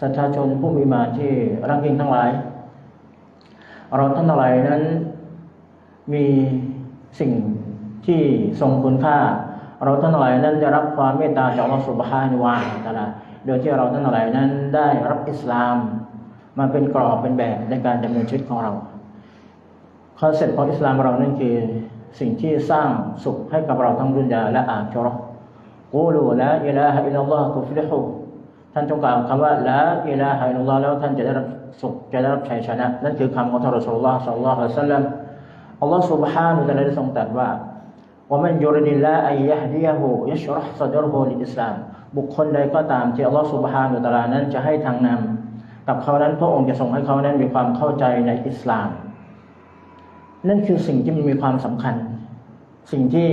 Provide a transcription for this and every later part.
สัทธาชนผู้มีมาที่รักยิ่งทั้งหลาย เราท่านทั้งหลายนั้นมีสิ่งที่ทรงคุณค่า เราท่านทั้งหลายนั้นได้รับความเมตตาจากอัลลอฮฺสุบฮานุวาตะอาลาโดยที่เราท่านทั้งหลายนั้นได้รับอิสลามมาเป็นกรอบเป็นแบบในการดำเนินชีวิตของเราคอนเซ็ปต์ของอิสลามเรานั่นคือสิ่งที่สร้างสุขให้กับเราทั้งดุนยาและอาคิเราะกูลูละอิลาฮะอิลลัลลอฮ์ตุฟลิฮู ท่านจงกล่าวคำว่าละอิลาฮะอิลลัลลอฮ์แล้วท่านจะได้รับสุขจะได้รับชัยชนะ นั่นคือคำของท่านรอสูลุลลอฮ์ศ็อลลัลลอฮุอะลัยฮิวะซัลลัมอัลลอฮ์ سبحانه และ تعالى ได้ทรงตรัสว่า ومن يرد الله أن يهديه يشرح صدره للإسلام บุคคลใดก็ตามที่อัลลอฮฺสุบฮานุตะลานั้นจะให้ทางนำกับเขานั้นพระองค์จะทรงให้เขานั้นมีความเข้าใจในอิสลาม นั่นคือสิ่งที่มันมีความสำคัญ สิ่งที่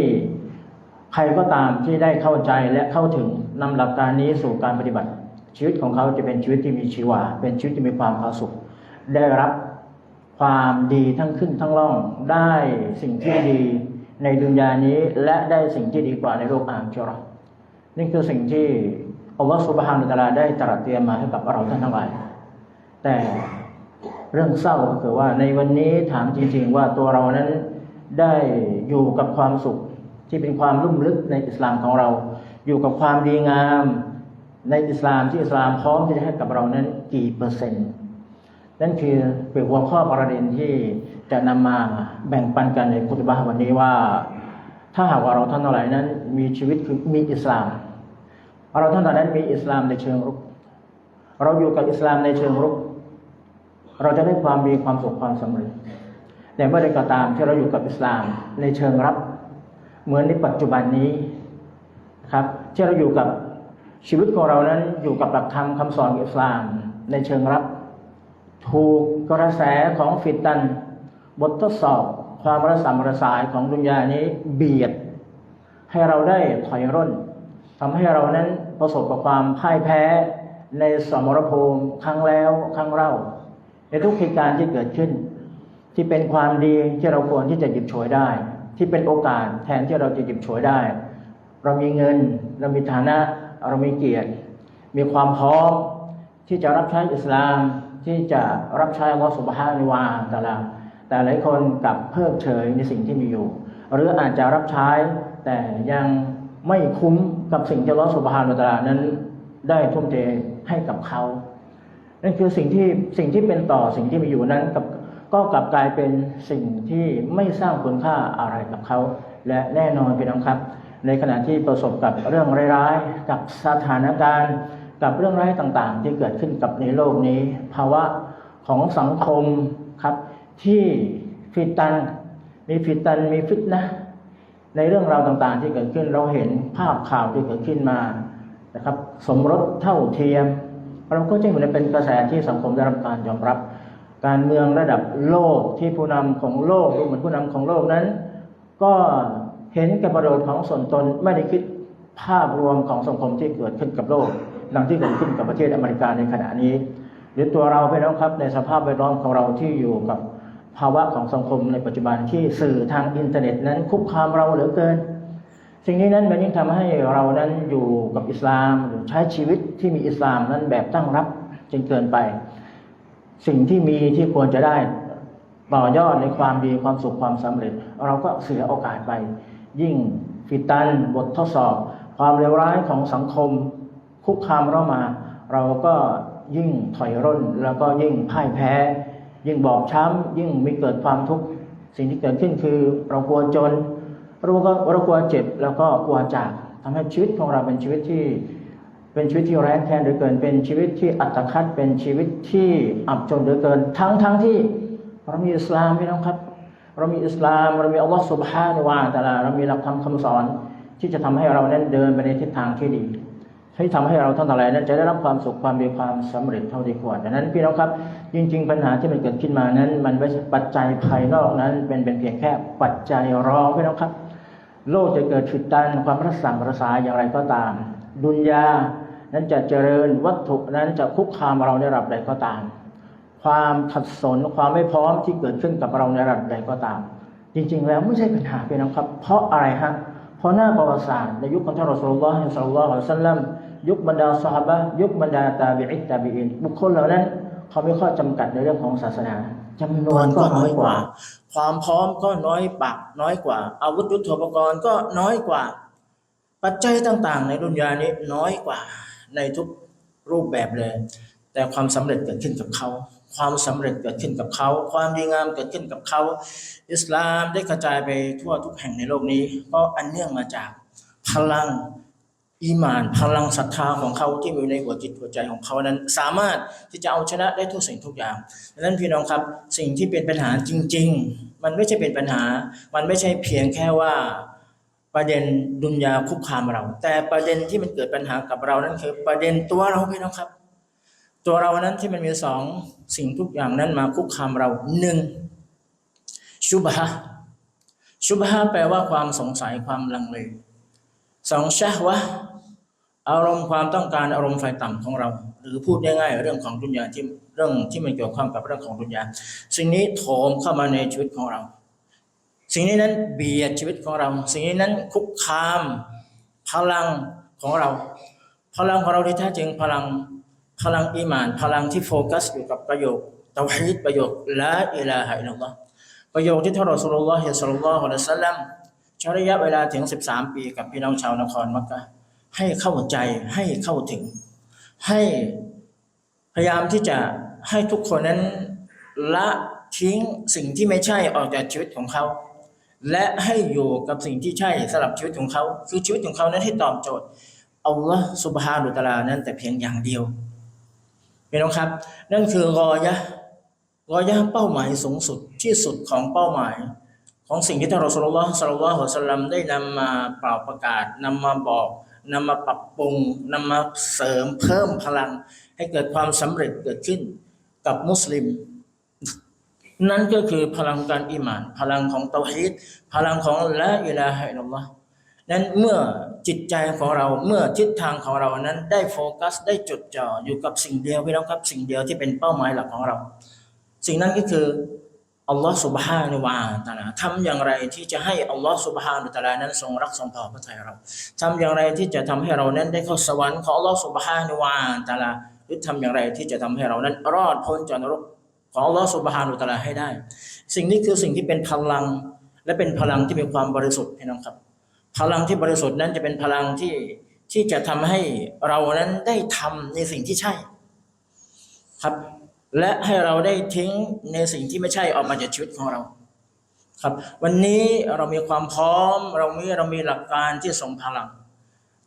ใครก็ตามที่ได้เข้าใจและเข้าถึงนำหลักการนี้สู่การปฏิบัติ ชีวิตของเขาจะเป็นชีวิตที่มีชีวา เป็นชีวิตที่มีความผาสุกได้รับความดีทั้งขึ้นทั้งล่อง ได้สิ่งที่ดีในดุนยานี้ และได้สิ่งที่ดีกว่าในโลกอาคิเราะห์นี่คือสิ่งที่อัลลอฮฺสุบฮานุตะลาได้ตรัสเตรียมมาให้กับเราท่านทั้งหลายแต่เรื่องเศร้าก็คือว่าในวันนี้ถามจริง ๆ ว่าตัวเรานั้นได้อยู่กับความสุขที่เป็นความลุ่มลึกในอิสลามของเรา อยู่กับความดีงาม ในอิสลามที่อิสลามพร้อมที่จะให้กับเรานั้นกี่เปอร์เซ็นต์นั่นคือเป็นหัวข้อประเด็นที่จะนำมาแบ่งปันกันในคุตบะวันนี้ว่า ถ้าหากว่าเราท่านทั้งหลายนั้น มีชีวิตคือมีอิสลาม เราท่านทั้งหลายนั้นมีอิสลามในเชิงรุก เราอยู่กับอิสลามในเชิงรุก เราจะได้ความดีความสุขความสำเร็จแต่เมื่อใดก็ตามที่เราอยู่กับอิสลามในเชิงรับ เหมือนในปัจจุบันนี้ครับที่เราอยู่กับ ชีวิตของเรานั้นอยู่กับหลักธรรมคำสอนอิสลามในเชิงรับ ถูกกระแสของฟิตัน บททดสอบความระสำระสายของดุนยานี้เบียด ให้เราได้ถอยร่นทำให้เรานั้นประสบกับความพ่ายแพ้ในสมรภูมิครั้งแล้วครั้งเล่า ในทุกเหตุการณ์ที่เกิดขึ้น ที่เป็นความดีที่เราควรที่จะหยิบฉวยได้ ที่เป็นโอกาสแทนที่เราจะหยิบฉวยได้ เรามีเงิน เรามีฐานะ เรามีเกียรติ มีความพร้อมที่จะรับใช้อิสลามที่จะรับใช้อัลลอฮฺสุบฮานิวาตะลาแต่หลายคนกลับเพิกเฉยในสิ่งที่มีอยู่ หรืออาจจะรับใช้แต่ยังไม่คุ้มกับสิ่งที่อัลลอฮฺสุบฮานุตะลานั้น ได้ทุ่มเทให้กับเขา นั่นคือสิ่งที่สิ่งที่เป็นต่อสิ่งที่มีอยู่นั้นกับก็กลับกลายเป็นสิ่งที่ไม่สร้างคุณค่าอะไรกับเขา และแน่นอนพี่น้องครับ ในขณะที่ประสบกับเรื่องร้ายๆกับสถานการณ์ กับเรื่องร้ายต่างๆ ที่เกิดขึ้นกับในโลกนี้ ภาวะของสังคมครับ ที่ฟิตัน มีฟิตันมีฟิตนะในเรื่องราวต่างๆ ที่เกิดขึ้นเราเห็นภาพข่าวที่เกิดขึ้นมานะครับ สมรสเท่าเทียม เราก็จะเห็นเป็นกระแสที่สังคมได้รับการยอมรับ การเมืองระดับโลกที่ผู้นำของโลกดูเหมือนผู้นำของโลกนั้น ก็ เห็นแก่ประโยชน์ของส่วนตนไม่ได้คิดภาพรวมของสังคมที่เกิดขึ้นกับโลกดังที่เกิดขึ้นกับประเทศอเมริกาในขณะนี้ หรือตัวเราพี่น้องครับในสภาพแวดล้อมของเราที่อยู่กับภาวะของสังคมในปัจจุบันที่สื่อทางอินเทอร์เน็ตนั้นคุกคามเราเหลือเกิน สิ่งนี้นั้นมันยิ่งทำให้เรานั้นอยู่กับอิสลามหรือใช้ชีวิตที่มีอิสลามนั้นแบบตั้งรับจนเกินไป สิ่งที่มีที่ควรจะได้ต่อยอดในความดีความสุขความสำเร็จ เราก็เสียโอกาสไป ยิ่งฟิตันบททดสอบ ความเลวร้ายของสังคมคุกคามเรามา เราก็ยิ่งถอยร่น แล้วก็ยิ่งพ่ายแพ้ ยิ่งบอบช้ำ ยิ่งมีเกิดความทุกข์สิ่งที่เกิดขึ้นคือเรากลัวจนเราก็เรากลัวเจ็บแล้วก็กลัวจากทำให้ชีวิตของเราเป็นชีวิตที่เป็นชีวิตที่แร้แค้นเหลือเกิน เป็นชีวิตที่อัตคัดเป็นชีวิตที่อับจนเหลือเกิน ทั้งทั้งที่เรามีอิสลามพี่น้องครับ เรามีอิสลามเรามีอัลลอฮฺสุบฮานะวาตะลาเรามีหลักธรรมคำสอน ที่จะทำให้เรานั้นเดินไปในทิศทางที่ดีให้ทำให้เราทั้งหลายนั้นจะได้รับความสุขความมีความสำเร็จเท่าที่ควรดังนั้นพี่น้องครับ จริง ๆ ปัญหาที่มันเกิดขึ้นมานั้น มันไม่ใช่ปัจจัยภายนอกนั้น เป็นเป็นเพียงแค่ปัจจัยรองพี่น้องครับ โลกจะเกิดฉุดตันความรัสั่งรสายอย่างไรก็ตาม ดุนยานั้นจะเจริญวัตถุนั้นจะคุกคามเราในระดับใดก็ตาม ความขัดสนความไม่พร้อมที่เกิดขึ้นกับเราในระดับใดก็ตาม จริง ๆ แล้วไม่ใช่ปัญหาพี่น้องครับ เพราะอะไรฮะเพราะหน้าประวัติศาสตร์ในยุคของท่านรอสูลุลลอฮ์ศ็อลลัลลอฮุอะลัยฮิวะซัลลัมยุคบรรดาสหบะยุคบรรดาตาบิอิตตาบิอินบุคคลเหล่านั้นเขาไมีข้อจำกัดในเรื่องของศาสนาจำนวนก็น้อยกว่า ความพร้อมก็น้อยปักน้อยกว่า อาวุธยุทโธปกรณ์ก็น้อยกว่า ปัจจัยต่างๆ ในดุนยานี้น้อยกว่าในทุกรูปแบบเลย แต่ความสำเร็จเกิดขึ้นกับเขา ความสำเร็จเกิดขึ้นกับเขา ความดีงามเกิดขึ้นกับเขา อิสลามได้กระจายไปทั่วทุกแห่งในโลกนี้เพราะอันเนื่องมาจากพลังอีมาน พลังศรัทธาของเขาที่มีในหัวจิตหัวใจของเขานั้น สามารถที่จะเอาชนะได้ทุกสิ่งทุกอย่างดังนั้นพี่น้องครับสิ่งที่เป็นปัญหาจริง ๆ มันไม่ใช่เป็นปัญหา มันไม่ใช่เพียงแค่ว่าประเด็นดุนยาคุกคามเรา แต่ประเด็นที่มันเกิดปัญหากับเรานั้นคือประเด็นตัวเราพี่น้องครับ ตัวเรานั้นที่มันมีสองสิ่งทุกอย่างนั้นมาคุกคามเราหนึ่งชุบฮะชุบฮะแปลว่าความสงสัยความลังเลสองชะวะอารมณ์ความต้องการอารมณ์ไฟต่ำของเรา หรือพูดง่ายๆเรื่องของดุนยาที่เรื่องที่มันเกี่ยวข้องกับเรื่องของดุนยาสิ่งนี้โถมเข้ามาในชีวิตของเรา สิ่งนี้นั้นเบียดชีวิตของเรา สิ่งนี้นั้นคุกคาม พลังของเรา พลังของเราที่แท้จริงพลัง พลังอีมาน พลังที่โฟกัสอยู่กับประโยคเตาฮีดประโยคละอิลาฮะอิลลัลลอฮ์ประโยคที่ท่านรอสุลลอฮ์สัลลัลลอฮุอะลัยฮิวะสัลลัมใช้ระยะเวลาถึง 13 ปีกับพี่น้องชาวนครมักกะให้เข้าใจให้เข้าถึง ให้พยายามที่จะให้ทุกคนนั้นละทิ้งสิ่งที่ไม่ใช่ออกจากชีวิตของเขา และให้อยู่กับสิ่งที่ใช่สำหรับชีวิตของเขา คือชีวิตของเขานั้นให้ตอบโจทย์อัลลอฮ์สุบฮานุตะอาลานั้นแต่เพียงอย่างเดียว พี่น้องครับ นั่นคือรอยะรอยะเป้าหมายสูงสุดที่สุดของเป้าหมาย ของสิ่งที่ท่านรอสุลลอฮ์สัลลัลลอฮุอสัลลัมได้นำมาเป่าประกาศนำมาบอกนำมาปรับปรุงนำมาเสริมเพิ่มพลัง ให้เกิดความสำเร็จเกิดขึ้นกับมุสลิม นั่นก็คือพลังการอิมาน พลังของเตาฮีดพลังของละอิลาฮะอิลลัลลอฮ์ นั้นเมื่อจิตใจของเราเมื่อทิศทางของเรานั้นได้โฟกัสได้จดจ่ออยู่กับสิ่งเดียวพี่น้องครับ สิ่งเดียวที่เป็นเป้าหมายหลักของเรา สิ่งนั้นก็คืออัลลอฮ์สุบฮานุวาตาลาทำอย่างไรที่จะให้อัลลอฮ์สุบฮานุตะอาลานั้นทรงรักทรงพอพระทัยเราทำอย่างไรที่จะทำให้เรานั้นได้เข้าสวรรค์ของอัลลอฮ์สุบฮานุวาตาลาหรือทำอย่างไรที่จะทำให้เรานั้น รอดพ้นจากนรกของอัลลอฮ์สุบฮานุตะอาลาให้ได้ สิ่งนี้คือสิ่งที่เป็นพลังและเป็นพลังที่มีความบริสุทธิ์พี่น้องครับ พลังที่บริสุทธิ์นั้นจะเป็นพลังที่ที่จะทำให้เรานั้นได้ทำในสิ่งที่ใช่ ครับ และให้เราได้ทิ้งในสิ่งที่ไม่ใช่ออกมาจากชีวิตของเรา ครับ วันนี้เรามีความพร้อม เรามีเรามีหลักการที่ทรงพลัง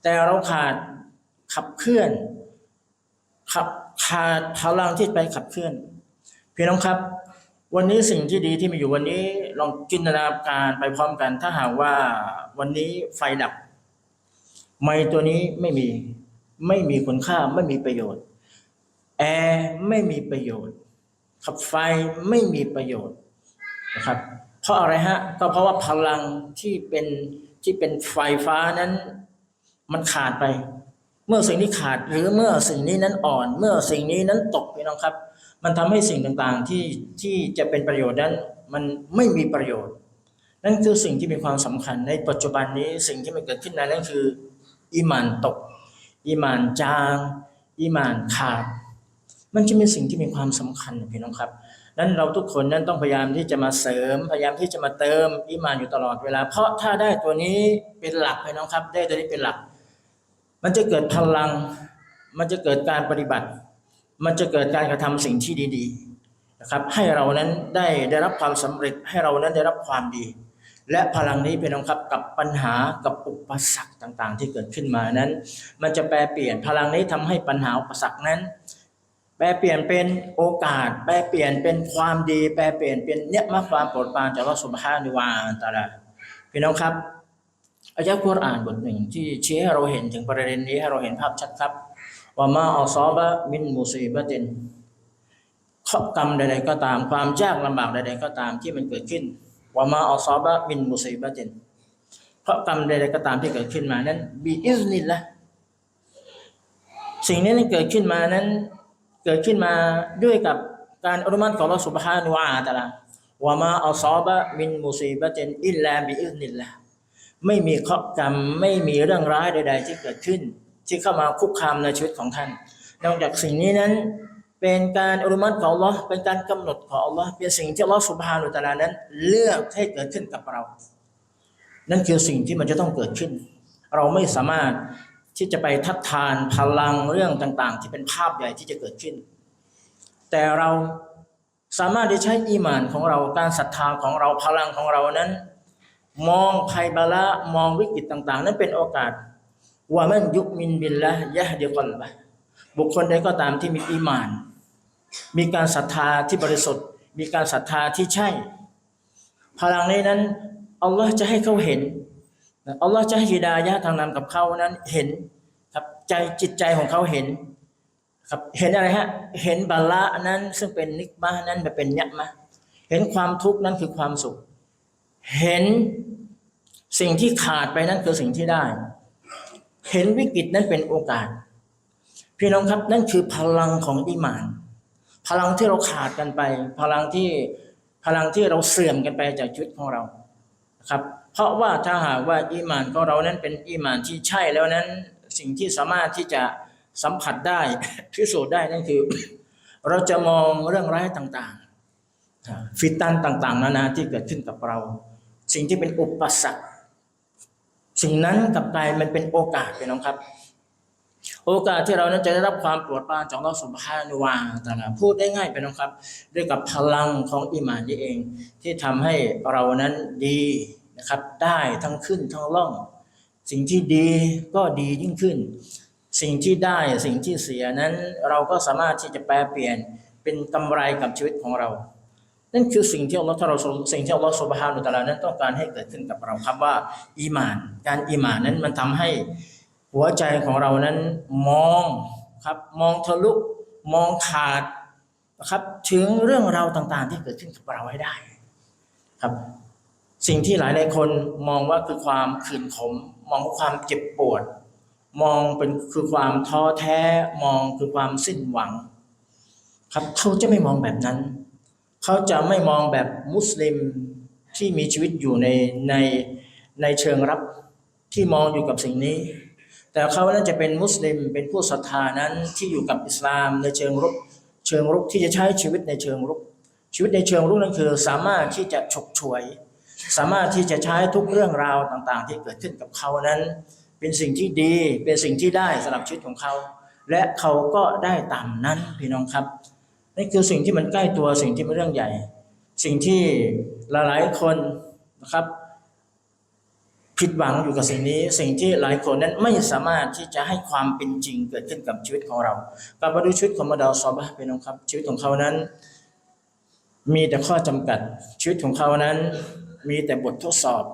แต่เราขาดขับเคลื่อนขับขาดพลังที่ไปขับเคลื่อนพี่น้องครับ วันนี้สิ่งที่ดีที่มีอยู่วันนี้ลองจินตนาการไปพร้อมกัน ถ้าหากว่าวันนี้ไฟดับ ไม้ตัวนี้ไม่มีไม่มีคุณค่าไม่มีประโยชน์ แอร์ไม่มีประโยชน์ขับไฟไม่มีประโยชน์นะครับ เพราะอะไรฮะก็เพราะว่าพลังที่เป็นที่เป็นไฟฟ้านั้น มันขาดไป เมื่อสิ่งนี้ขาดหรือเมื่อสิ่งนี้นั้นอ่อน เมื่อสิ่งนี้นั้นตกพี่น้องครับ มันทำให้สิ่งต่างๆที่ที่จะเป็นประโยชน์นั้นมันไม่มีประโยชน์ นั่นคือสิ่งที่มีความสำคัญในปัจจุบันนี้สิ่งที่มันเกิดขึ้นนั้นนั่นคืออีมานตกอีมานจางอีมานขาด มันจะเป็นสิ่งที่มีความสำคัญพี่น้องครับนั้นเราทุกคนนั้นต้องพยายามที่จะมาเสริม พยายามที่จะมาเติมอีมานอยู่ตลอดเวลา เพราะถ้าได้ตัวนี้เป็นหลักพี่น้องครับ ได้ตัวนี้เป็นหลัก มันจะเกิดพลัง มันจะเกิดการปฏิบัติ มันจะเกิดการกระทำสิ่งที่ดีๆนะครับ ให้เรานั้นได้ได้รับความสำเร็จให้เรานั้นได้รับความดี และพลังนี้เป็นองครับกับปัญหากับอุปสรรคต่างๆ ที่เกิดขึ้นมานั้น มันจะแปลเปลี่ยนพลังนี้ทำให้ปัญหาอุปสรรคนั้น แปลเปลี่ยนเป็นโอกาส แปลเปลี่ยนเป็นความดี แปลเปลี่ยนเป็นเนี่ยมาความโปรดปรานจากอัลลอฮฺสุบฮานุวาตะอาลาพี่น้องครับอายะห์กุรอานบทหนึ่งที่ชี้ให้เราเห็นถึงประเด็นนี้ให้เราเห็นภาพชัดครับ ว่ามาอัลซอบะมินมุซีบะตินข้อกรรมใดๆก็ตามความยากลำบากใดๆก็ตามที่มันเกิดขึ้นว่ามาอัลซอบะมินมุซีบะตินเพราะกรรมใดๆก็ตามที่เกิดขึ้นมานั้นบีอิสนิลละสิ่งนี้นั้นเกิดขึ้นมานั้นเกิดขึ้นมาด้วยกับการอนุมัติของอัลลอฮฺสุบฮานุวะตะลาวะมาอัลซอบะมินมุซีบะตินอิลลาบิอิสนิลละไม่มีเคราะห์กรรมไม่มีเรื่องร้ายใด ๆ ที่เกิดขึ้น ที่เข้ามาคุกคามในชีวิตของท่าน นอกจากสิ่งนี้นั้นเป็นการอนุมัติของอัลลอเป็นการกำหนดของอัลลอเป็นสิ่งที่อัลลอสุบฮานุตาลานั้น เลือกให้เกิดขึ้นกับเรา นั่นคือสิ่งที่มันจะต้องเกิดขึ้น เราไม่สามารถที่จะไปทัดทานพลังเรื่องต่าง ๆ ที่เป็นภาพใหญ่ที่จะเกิดขึ้น แต่เราสามารถที่ใช้อีหมานของเราการศรัทธาของเราพลังของเรานั้น มองภัยบาละมองวิกฤตต่าง ๆ นั้นเป็นโอกาส ว่ามันยุมินบิลละยะฮ์ดีกอลบะบุคคลใดก็ตามที่มีอีหมาน มีการศรัทธาที่บริสุทธิ์ มีการศรัทธาที่ใช่ พลังนี้นั้นอัลลอฮ์จะให้เขาเห็นอัลลอฮ์จะให้ฮิดายะห์ทางนำกับเขานั้นเห็นครับใจจิตใจของเขาเห็นครับเห็นอะไรฮะเห็นบาละนั้นซึ่งเป็นนิกมะห์นั้นมันเป็นยะมะเห็นความทุกข์นั้นคือความสุข เห็นสิ่งที่ขาดไปนั้นคือสิ่งที่ได้ เห็นวิกฤตนั้นเป็นโอกาส พี่น้องครับนั่นคือพลังของอิมาน พลังที่เราขาดกันไป พลังที่พลังที่เราเสื่อมกันไปจากชีวิตของเราครับเพราะว่าถ้าหากว่าอีหมานของเรานั้นเป็นอีหมานที่ใช่แล้วนั้นสิ่งที่สามารถที่จะสัมผัสได้พิสูจน์ได้นั่นคือ เราจะมองเรื่องร้ายต่างๆ ฟิตตันต่างๆ นานาที่เกิดขึ้นกับเรา สิ่งที่เป็นอุปสรรค สิ่งนั้นกลับกลายมันเป็นโอกาสไปน้องครับ โอกาสที่เรานั้นจะได้รับความโปรดปรานจากอัลลอฮฺสุบฮานุวาตะอาลาพูดได้ง่ายไปน้องครับ ด้วยกับพลังของอิมานนี่เอง ที่ทำให้เรานั้นดีนะครับ ได้ทั้งขึ้นทั้งล่อง สิ่งที่ดีก็ดียิ่งขึ้น สิ่งที่ได้สิ่งที่เสียนั้น เราก็สามารถที่จะแปลเปลี่ยนเป็นกำไรกับชีวิตของเรา นั่นคือสิ่งที่อัลลอฮฺถ้าเราสิ่งที่อัลลอฮฺสุบฮานุตะลานั้นต้องการให้เกิดขึ้นกับเราครับว่า อีมาน การอีมานนั้นมันทำให้หัวใจของเรานั้นมองครับมองทะลุมองขาดนะครับถึงเรื่องราวต่างๆ ที่เกิดขึ้นกับเราให้ได้ครับ สิ่งที่หลายหลายคนมองว่าคือความขืนขม มองว่าความเจ็บปวด มองเป็นคือความท้อแท้มองคือความสิ้นหวัง ครับเขาจะไม่มองแบบนั้น เขาจะไม่มองแบบมุสลิมที่มีชีวิตอยู่ในในในเชิงรับที่มองอยู่กับสิ่งนี้ แต่เขานั้นจะเป็นมุสลิมเป็นผู้ศรัทธานั้นที่อยู่กับอิสลามในเชิงรุกเชิงรุกที่จะใช้ชีวิตในเชิงรุก ชีวิตในเชิงรุกนั่นคือสามารถที่จะฉกฉวย สามารถที่จะใช้ทุกเรื่องราวต่างๆ ที่เกิดขึ้นกับเขานั้น เป็นสิ่งที่ดีเป็นสิ่งที่ได้สำหรับชีวิตของเขา และเขาก็ได้ตามนั้นพี่น้องครับ นี่คือสิ่งที่มันใกล้ตัวสิ่งที่เป็นเรื่องใหญ่ สิ่งที่หลายๆคนนะครับ ผิดหวังอยู่กับสิ่งนี้ สิ่งที่หลายคนนั้นไม่สามารถที่จะให้ความเป็นจริงเกิดขึ้นกับชีวิตของเรากลับมาดูชีวิตของมาดาวซอบะห์พี่น้องครับ ชีวิตของเขานั้น มีแต่ข้อจำกัด ชีวิตของเขานั้น มีแต่บททดสอบ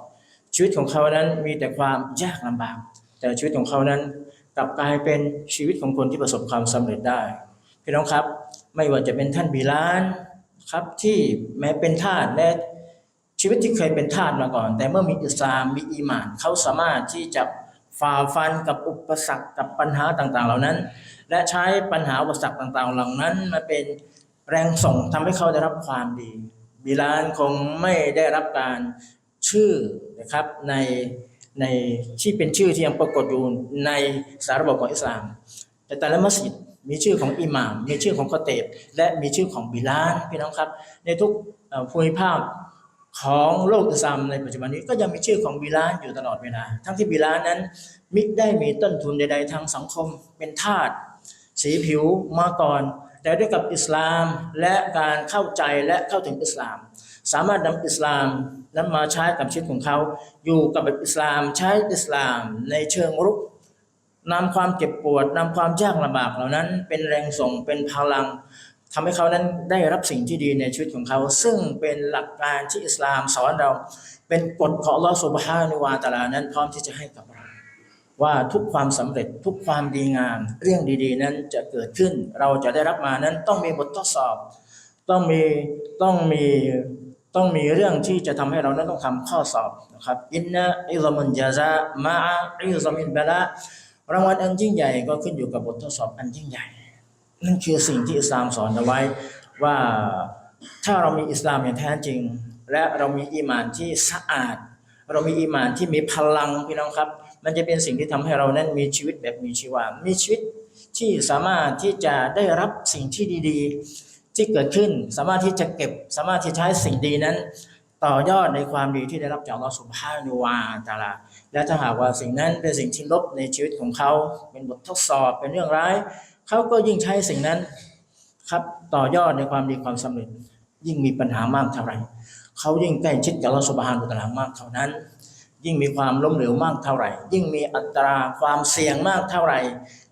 ชีวิตของเขานั้นมีแต่ความยากลำบาก แต่ชีวิตของเขานั้นกลับกลายเป็นชีวิตของคนที่ประสบความสำเร็จได้พี่น้องครับ ไม่ว่าจะเป็นท่านบิลานครับที่แม้เป็นทาสและชีวิตที่เคยเป็นทาสมาก่อน แต่เมื่อมีอิสลามมีอีหมานเขาสามารถที่จะฝ่าฟันกับอุปสรรคกับปัญหาต่างๆ เหล่านั้น และใช้ปัญหาอุปสรรคต่างๆ เหล่านั้นมาเป็นแรงส่งทำให้เขาได้รับความดีบิลานคงไม่ได้รับการชื่อนะครับในในที่เป็นชื่อที่ยังปรากฏอยู่ในสารบบของอิสลาม แต่แต่ละมัสยิด มีชื่อของอิหม่าม มีชื่อของคอเตบและมีชื่อของบิลานพี่น้องครับ ในทุกภูมิภาคของโลกอิสลามในปัจจุบันนี้ก็ยังมีชื่อของบิลานอยู่ตลอดเวลา ทั้งที่บิลานนั้นมิได้มีต้นทุนใด ๆ ทางสังคม เป็นทาสสีผิวมาก่อน แต่ด้วยกับอิสลามและการเข้าใจและเข้าถึงอิสลาม สามารถนำอิสลามนั้นมาใช้กับชีวิตของเขา อยู่กับอิสลามใช้อิสลามในเชิงรุก นำความเจ็บปวดนำความยากลำบากเหล่านั้น เป็นแรงส่งเป็นพลังทำให้เขานั้นได้รับสิ่งที่ดีในชีวิตของเขา ซึ่งเป็นหลักการที่อิสลามสอนเรา เป็นกฎของอัลอสุบฮานุวาตะอาลานั้น พร้อมที่จะให้กับเรา ว่าทุกความสำเร็จทุกความดีงาม เรื่องดีๆ นั้นจะเกิดขึ้น เราจะได้รับมานั้นต้องมีบททดสอบ ต้องมีต้องมีต้องมีเรื่องที่จะทำให้เรานั้นต้องทำข้อสอบนะครับอินนะอิซามุนจาซามาอิซามินบะละ รางวัลอันยิ่งใหญ่ก็ขึ้นอยู่กับบททดสอบอันยิ่งใหญ่ นั่นคือสิ่งที่อิสลามสอนเอาไว้ว่าถ้าเรามีอิสลามอย่างแท้จริง และเรามีอีมานที่สะอาด เรามีอีมานที่มีพลังพี่น้องครับ มันจะเป็นสิ่งที่ทำให้เรานั้นมีชีวิตแบบมีชีวา มีชีวิตที่สามารถที่จะได้รับสิ่งที่ดีๆ ที่เกิดขึ้น สามารถที่จะเก็บ สามารถที่ใช้สิ่งดีนั้น ต่อยอดในความดีที่ได้รับจากอัลลอฮฺสุบฮานุวาตาลา และถ้าหากว่าสิ่งนั้นเป็นสิ่งที่ลบในชีวิตของเขา เป็นบททดสอบเป็นเรื่องร้าย เขาก็ยิ่งใช้สิ่งนั้นครับต่อยอดในความดีความสำเร็จ ยิ่งมีปัญหามากเท่าไหร่เขายิ่งใกล้ชิดกับอัลลอฮฺสุบฮานุตลามากเท่านั้น ยิ่งมีความล้มเหลวมากเท่าไหร่ ยิ่งมีอัตราความเสี่ยงมากเท่าไหร่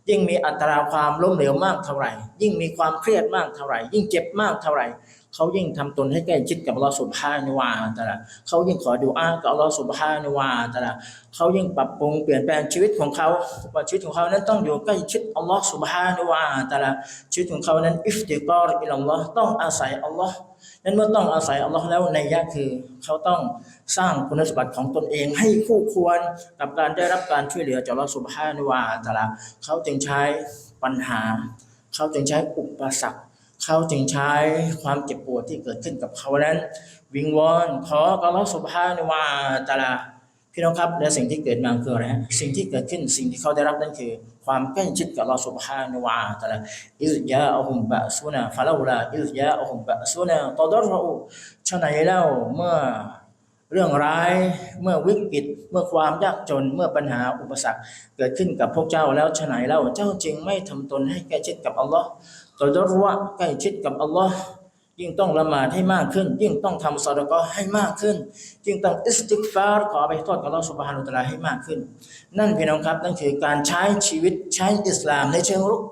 ยิ่งมีอัตราความล้มเหลวมากเท่าไหร่ ยิ่งมีความเครียดมากเท่าไหร่ ยิ่งเจ็บมากเท่าไหร่ เขายิ่งทำตนให้ใกล้ชิดกับอัลลอฮฺสุบฮานุวะตะอาลาเขายิ่งขอดูอากับอัลลอฮฺสุบฮานุวะตะอาลาเขายิ่งปรับปรุงเปลี่ยนแปลงชีวิตของเขาว่าชีวิตของเขานั้นต้องอยู่ใกล้ชิดอัลลอฮฺสุบฮานุวะตะอาลาชีวิตของเขานั้นอิฟติกรอิลลัลลอฮ์ต้องอาศัยอัลลอฮ์นั้นเมื่อต้องอาศัยอัลลอฮ์แล้วในยะคือ เขาต้องสร้างคุณสมบัติของตนเองให้คู่ควรกับการได้รับการช่วยเหลือจากอัลลอฮ์สุบฮานุวาตะอาลาเขาจึงใช้ปัญหา เขาจึงใช้อุปสรรค เขาจึงใช้ความเจ็บปวดที่เกิดขึ้นกับเขานั้น วิงวอนขอกรบลอสุภาในว่าตาลาพี่น้องครับและสิ่งที่เกิดมาคืออะไระสิ่งที่เกิดขึ้นสิ่งที่เขาได้รับนั่นคือ ความแก้ชิดกับลอสุภาพนวาตะลาอิสยาอุมบะซุนาฟาลาลาอิสยาอุมบะซุนาตอดรอุชะไหนเล่าเมื่อเรื่องร้ายเมื่อวิกฤตเมื่อความยากจนเมื่อปัญหาอุปสรรค เกิดขึ้นกับพวกเจ้าแล้วชะไหนเล่าเจ้าจึงไม่ทำตนให้แก้ชิดกับอัลลอฮ์ ตอดรวะใกล้ชิดกับอัลลอฮ์ยิ่งต้องละหมาดให้มากขึ้น ยิ่งต้องทำซอดกอฮ์ให้มากขึ้นจึงต้องอิสติกฟาร์ขอไปโทษกับอัลลอฮฺสุบฮานุตะลาให้มากขึ้น นั่นพี่น้องครับนั่นคือการใช้ชีวิตใช้อิสลามในเชิงรุก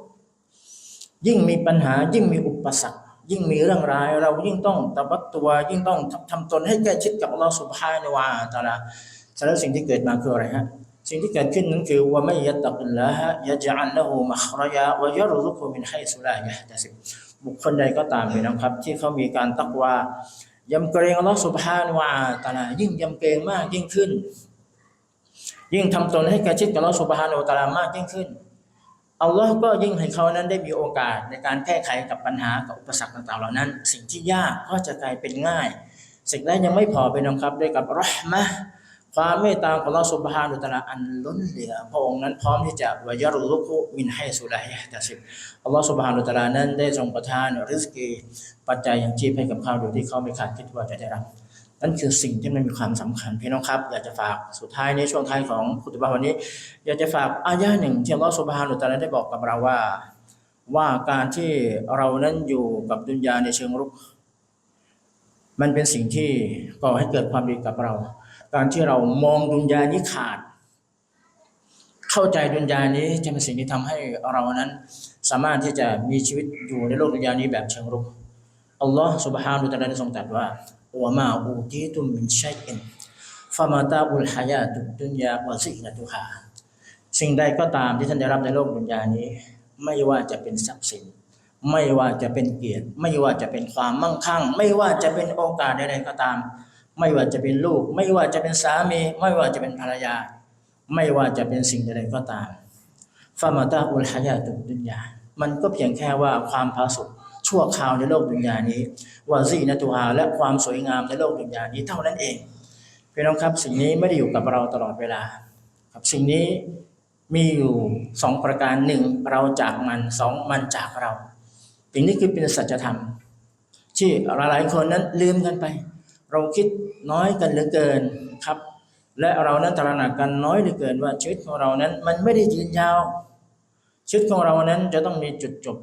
ยิ่งมีปัญหายิ่งมีอุปสรรค ยิ่งมีเรื่องร้าย เรายิ่งต้องตะบัดตัว ยิ่งต้องทำตนให้ใกล้ชิดกับอัลลอฮฺสุบฮานุวาตะอาลาฉะนั้นสิ่งที่เกิดมาคืออะไรฮะ สิ่งที่เกิดขึ้นนั้นคือว่าไม่ยัตตักลละฮะยะจัลละหูมัครยะวะยะรุซุกุมินไฮซุลายะตะซิบบุคคลใดก็ตามพี่น้องครับ ที่เขามีการตักว่ายำเกรงอัลลอฮฺสุบฮานวาตาลายิ่งยำเกรงมากยิ่งขึ้น ยิ่งทำตนให้กล้ชิดกับอัลลอฮฺสุบฮานอัลตาลามากยิ่งขึ้นอัลลอฮ์ก็ยิ่งให้เขานั้นได้มีโอกาสในการแก้ไขกับปัญหากับอุปสรรคต่างๆเหล่านั้น สิ่งที่ยากก็จะกลายเป็นง่าย สิ่งนั้นยังไม่พอไปน้องครับด้วยกับรหมะ ความเมตตาของอัลลอฮ์สุบฮานาอัลตะอาลาอันล้นเหลือพระองค์นั้นพร้อมที่จะวายรุลุกุมินให้สุลาฮิตะสิบอัลลอฮ์สุบฮานาอัลตะลานั้นได้ทรงประทานริสกีปัจจัยอย่างชีพให้กับเขาโดยที่เขาไม่คาดคิดว่าจะได้รับนั่นคือสิ่งที่มันมีความสำคัญพี่น้องครับ อยากจะฝากสุดท้ายในช่วงท้ายของคุตบะวันนี้ อยากจะฝากอายะห์หนึ่งที่อัลลอฮฺสุบฮานุตะลาได้บอกกับเราว่า ว่าการที่เรานั้นอยู่กับดุนยาในเชิงรุก มันเป็นสิ่งที่ก่อให้เกิดความดีกับเรา การที่เรามองดุนยานี้ขาด เข้าใจดุนยานี้จะเป็นสิ่งที่ทำให้เรานั้น สามารถที่จะมีชีวิตอยู่ในโลกดุนยานี้แบบเชิงรุก อัลลอฮ์ سبحانه และ تعالى ได้ทรงตรัสว่าว่ามาอูตีตุมมินชัยอินฟามาตาอุลฮายาตุดดุนยาวะซินะตุฮาสิ่งใดก็ตามที่ท่านได้รับในโลกดุนยานี้ ไม่ว่าจะเป็นทรัพย์สิน ไม่ว่าจะเป็นเกียรติ ไม่ว่าจะเป็นความมั่งคั่ง ไม่ว่าจะเป็นโอกาสใดๆก็ตาม ไม่ว่าจะเป็นลูก ไม่ว่าจะเป็นสามี ไม่ว่าจะเป็นภรรยา ไม่ว่าจะเป็นสิ่งใดก็ตามฟามาตาอุลฮายาตุดุนยา มันก็เพียงแค่ว่าความผาสุกชั่วคราวในโลกดุนยานี้วาซีนะตุฮาและความสวยงามในโลกดุนยานี้เท่านั้นเองพี่น้องครับสิ่งนี้ไม่ได้อยู่กับเราตลอดเวลา ครับสิ่งนี้มีอยู่สองประการหนึ่งเราจากมันสองมันจากเราสิ่งนี้คือเป็นสัจธรรม ที่หลายๆคนนั้นลืมกันไป เราคิดน้อยกันเหลือเกินครับ และเรานั้นตระหนักกันน้อยเหลือเกินว่าชีวิตของเรานั้นมันไม่ได้ยืนยาวชีวิตของเรานั้นจะต้องมีจุดจบ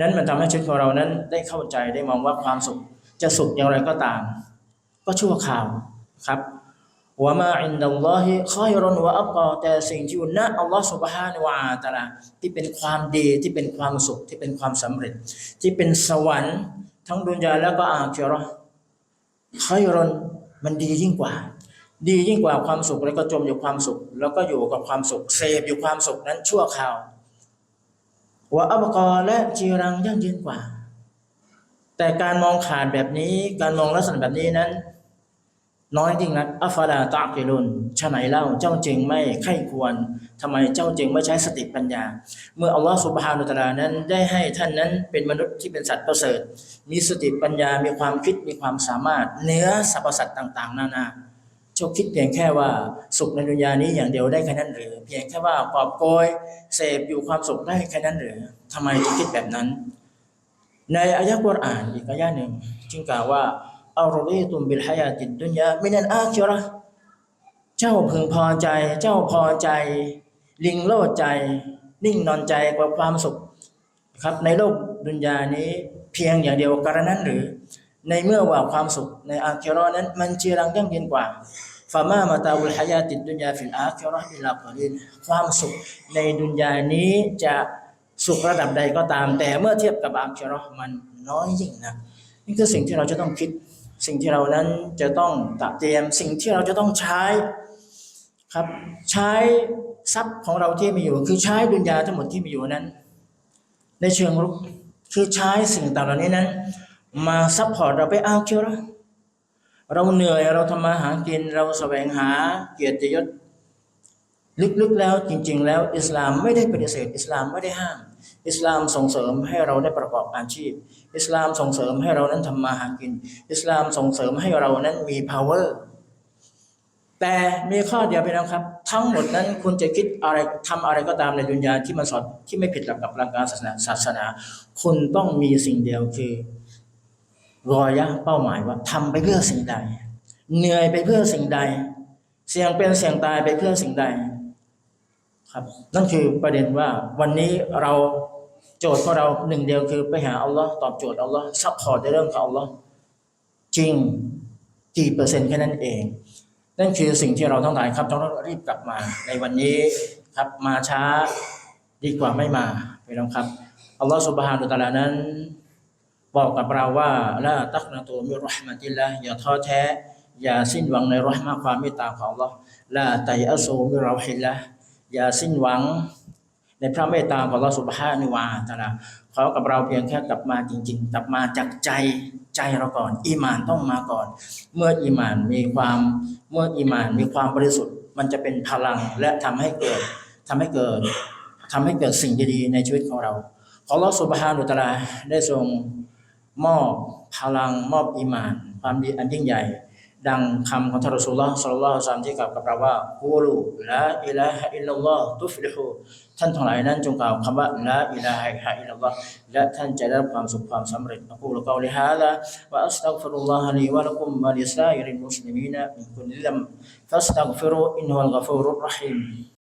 นั้นมันทำให้ชีวิตของเรานั้นได้เข้าใจได้มองว่าความสุขจะสุขอย่างไรก็ตาม ก็ชั่วคราวครับวะมาอินดัลลอฮิคอยรอนวะอับกอแต่สิ่งที่อยู่ณอัลลอฮฺสุบฮานวะตะลาที่เป็นความดีที่เป็นความสุขที่เป็นความสำเร็จ ที่เป็นสวรรค์ ทั้งดุนยาแล้วก็อาคิราะ คอยรอนมันดียิ่งกว่า ดียิ่งกว่าความสุขแล้วก็จมอยู่ความสุข แล้วก็อยู่กับความสุขเสพอยู่ความสุขนั้นชั่วคราวว่าอับกอและจีรังยั่งยืนกว่า แต่การมองขาดแบบนี้การมองลักษณะแบบนี้นั้น น้อยจริงนักอัฟลาตากิลุนฉะไหนเล่าเจ้าจึงไม่ไข้ควรทำไมเจ้าจึงไม่ใช้สติปัญญา เมื่ออัลลอฮฺสุบฮานุตะอาลานั้นได้ให้ท่านนั้นเป็นมนุษย์ที่เป็นสัตว์ประเสริฐ มีสติปัญญา มีความคิด มีความสามารถเหนือสรรพสัตว์ต่าง ๆ นานาเจ้าคิดเพียงแค่ว่าสุขในดุนยานี้อย่างเดียวได้แค่นั้นหรือ เพียงแค่ว่ากอบโกยเสพอยู่ความสุขได้แค่นั้นหรือทำไมคิดแบบนั้น ในอายะกุรอานอีกอายะหนึ่งจึงกล่าวว่า อัลรดีตุมบิลฮายาติดดุนยามินันอาคิเระเจ้าพึงพอใจ เจ้าพอใจ ลิงโลดใจ นิ่งนอนใจกว่าความสุขครับในโลกดุนยานี้เพียงอย่างเดียวกระนั้นหรือ ในเมื่อว่าความสุขในอาคิราะห์นั้น มันจีรังยั่งยืนกว่าฟามามาตาอุลฮายาติดดุนยาฟิลอาคิราะห์อิลากอลินความสุขในดุนยานี้จะสุขระดับใดก็ตาม แต่เมื่อเทียบกับอาคิราะห์มันน้อยยิ่งนะนี่คือสิ่งที่เราจะต้องคิด สิ่งที่เรานั้นจะต้องตัดเตรียมสิ่งที่เราจะต้องใช้ครับใช้ทรัพย์ของเราที่มีอยู่ คือใช้ดุนยาทั้งหมดที่มีอยู่นั้น ในเชิงรุกคือใช้สิ่งต่างเหล่านี้นั้น มาซัพพอร์ตเราไปเอาเชียวเราเราเหนื่อยเราทำมาหากินเราแสวงหาเกียรติยศลึกๆแล้วจริง ๆ แล้วอิสลามไม่ได้ปฏิเสธอิสลามไม่ได้ห้าม อิสลามส่งเสริมให้เราได้ประกอบอาชีพ อิสลามส่งเสริมให้เรานั้นทำมาหากิน อิสลามส่งเสริมให้เรานั้นมี power แต่มีข้อเดียวไปนะครับ ทั้งหมดนั้นคุณจะคิดอะไรทำอะไรก็ตามในดุนยาที่มันสอนที่ไม่ผิดหลักกับหลักการศาสนาศาสนา คุณต้องมีสิ่งเดียวคือรอยะเป้าหมายว่าทำไปเพื่อสิ่งใด เหนื่อยไปเพื่อสิ่งใด เสี่ยงเป็นเสี่ยงตายไปเพื่อสิ่งใด ครับ นั่นคือประเด็นว่าวันนี้เราโจทย์ของเราหนึ่งเดียวคือไปหาอัลลอฮ์ตอบโจทย์อัลลอฮ์ซัพพอร์ตในเรื่องของอัลลอฮ์จริงกี่เปอร์เซ็นต์แค่นั้นเอง นั่นคือสิ่งที่เราต้องหลายครับต้องรีบกลับมาในวันนี้ครับมาช้าดีกว่าไม่มาพี่น้องครับอัลลอฮฺสุบฮานุตะลานั้น บอกกับเราว่าละตักนะตูมิรหมติลละอย่าท้อแท้ อย่าสิ้นหวังในรหมะความเมตตาของอัลลอฮ์ละไตอัสูมิเราฮิละ อย่าสิ้นหวังในพระเมตตาของอัลลอฮ์สุบฮานุวาตะอาลาขอกับเราเพียงแค่กลับมาจริง ๆ กลับมาจากใจใจเราก่อน อีมานต้องมาก่อน เมื่ออีมานมีความเมื่ออีมานมีความบริสุทธิ์ มันจะเป็นพลังและทำให้เกิดทำให้เกิดทำให้เกิดสิ่งดีๆในชีวิตของเรา ขออัลลอฮ์สุบฮานุตาลาได้ทรงมอบพลังมอบอีมาน ความดีอันยิ่งใหญ่ ดังคำของท่านรอฮ์สัลลัลลอฮุซัมที่กล่าวกับเราว่ากูรูละอิละฮะอิลลัลลอฮ์ตุฟลิฮูท่านทั้งหลายนั้นจงกล่าวคำว่าละอิละฮะอิลลัลลอฮ์และท่านจะได้ความสุขความสำเร็จนะกูลกาวลิฮะละวะอัสตัฆฟิรุลลอฮะลีวะลักุมวะลิซาอิริมุสลิมีนะมินคุลลิลัมฟัสตัฆฟิรุอินฮุลกัฟูรุรรหีม